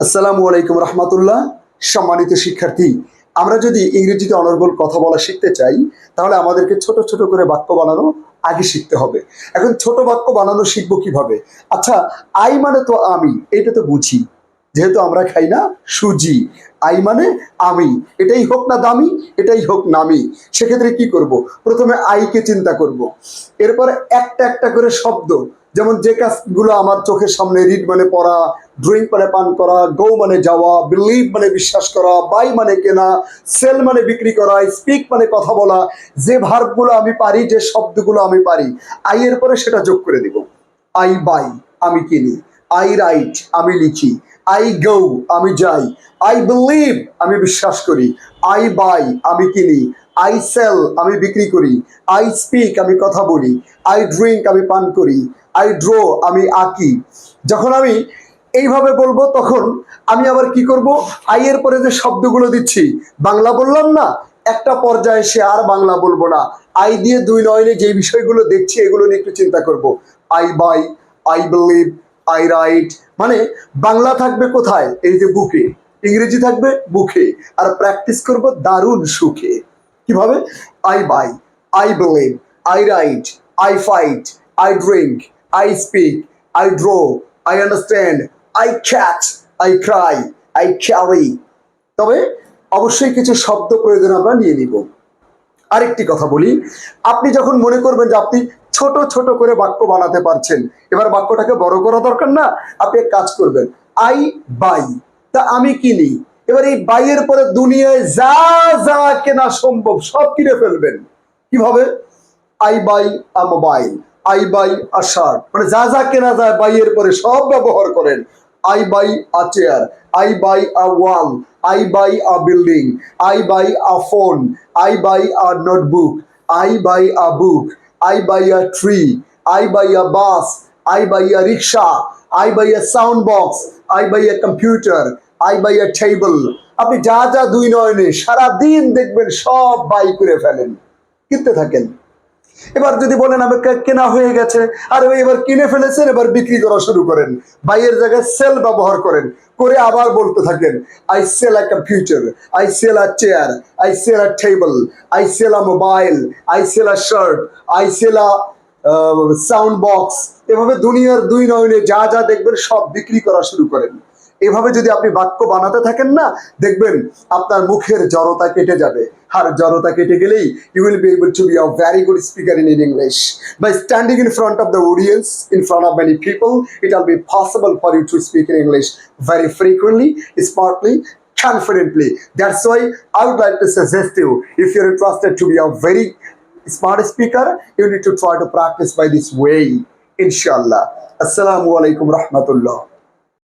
আসসালামু আলাইকুম রহমতুল্লাহ, সম্মানিত শিক্ষার্থী। আমরা যদি ইংরেজিতে অনর্গল কথা বলা শিখতে চাই, তাহলে আমাদেরকে ছোট ছোট করে বাক্য বানানো আগে শিখতে হবে। এখন ছোট বাক্য বানানো শিখব কীভাবে? আচ্ছা আই মানে তো আমি, এটা তো বুঝি। যেহেতু আমরা খাই না, সুজি। আই মানে আমি, এটাই হোক না দামি, এটাই হোক নামি। সেক্ষেত্রে কি করব? প্রথমে আইকে চিন্তা করব। এরপরে একটা একটা করে শব্দ, যেমন যে কাজগুলো আমার চোখের সামনে রিড মানে পড়া ড্রয়িং মানে পান করা গো মানে যাওয়া বিলিভ মানে বিশ্বাস করা বাই মানে কেনা সেল মানে বিক্রি করা স্পিক মানে কথা বলা, যে ভার্বগুলো আমি পারি, যে শব্দগুলো আমি পারি আই এর পরে সেটা যোগ করে দিব। আই বাই আমি কিনি। আই রাইট আমি লিখি। আই গো আমি যাই। আই বিলিভ আমি বিশ্বাস করি। আই বাই আমি কিনি। আই সেল আমি বিক্রি করি। আই স্পিক আমি কথা বলি। আই ড্রিঙ্ক আমি পান করি। আই ড্র আমি আঁকি। যখন আমি এইভাবে বলব তখন আমি আবার কি করব? আই এর পরে যে শব্দগুলো দিচ্ছি, বাংলা বললাম না, একটা পর্যায়ে সে আর বাংলা বলব না। আই দিয়ে দুই নয়নে যে বিষয়গুলো দেখছি, এগুলো নিয়ে একটু চিন্তা করব। I buy, I believe, I write মানে বাংলা থাকবে কোথায়? এই যে বুকে। ইংরেজি থাকবে বুকে। আর প্র্যাকটিস করব দারুণ সুখে। কীভাবে? I buy, I believe, I write, I fight, I drink, I speak, I draw, I understand I catch I cry I carry তবে অবশ্যই কিছু শব্দ প্রয়োজন আমরা নিয়ে নিব। আরেকটি কথা বলি, আপনি যখন মনে করবেন যে আপনি ছোট ছোট করে বাক্য বানাতে পারছেন, এবার বাক্যটাকে বড় করা দরকার না, আপনি এক কাজ করবেন আই বাই তা আমি কিনি। এবার এই বাইয়ের পরে দুনিয়ায় যা যা কেনা সম্ভব সব কিনে ফেলবেন। কীভাবে? I buy a mobile I buy a shirt মানে যা যা কেনা যায় বাইয়ের পরে সব ব্যবহার করেন। I buy a chair I buy a wall I buy a building I buy a phone I buy a notebook I buy a book I buy a tree I buy a bus I buy a rickshaw I buy a sound box I buy a computer I buy a table আপনি যা যা দুই নয়নে সারা দিন দেখবেন সব by করে ফেলেন কিনতে থাকেন এবার যদি বলেন আমি কেনা হয়ে গেছে, আর এবার কিনে ফেলেছেন, এবার বিক্রি করা শুরু করেন। বাইয়ের জায়গায় সেল ব্যবহার করেন, করে আবার বলতে থাকেন I sell a computer I sell a chair I sell a table I sell a mobile I sell a shirt I sell a sound box এভাবে দুনিয়ার দুই নয়নে যা যা দেখবেন সব বিক্রি করা শুরু করেন। এভাবে যদি আপনি বাক্য বানাতে থাকেন না দেখবেন আপনার মুখের জড়তা কেটে যাবে আর জড়তা কেটে গেলেই you will be able to be a very good speaker in English by standing in front of the audience in front of many people it will be possible for you to speak in English very frequently smartly confidently. That's why I would like to suggest you if you're interested to be a very smart speaker, you need to try to practice by this way. Inshallah. Assalamu alaikum rahmatullah.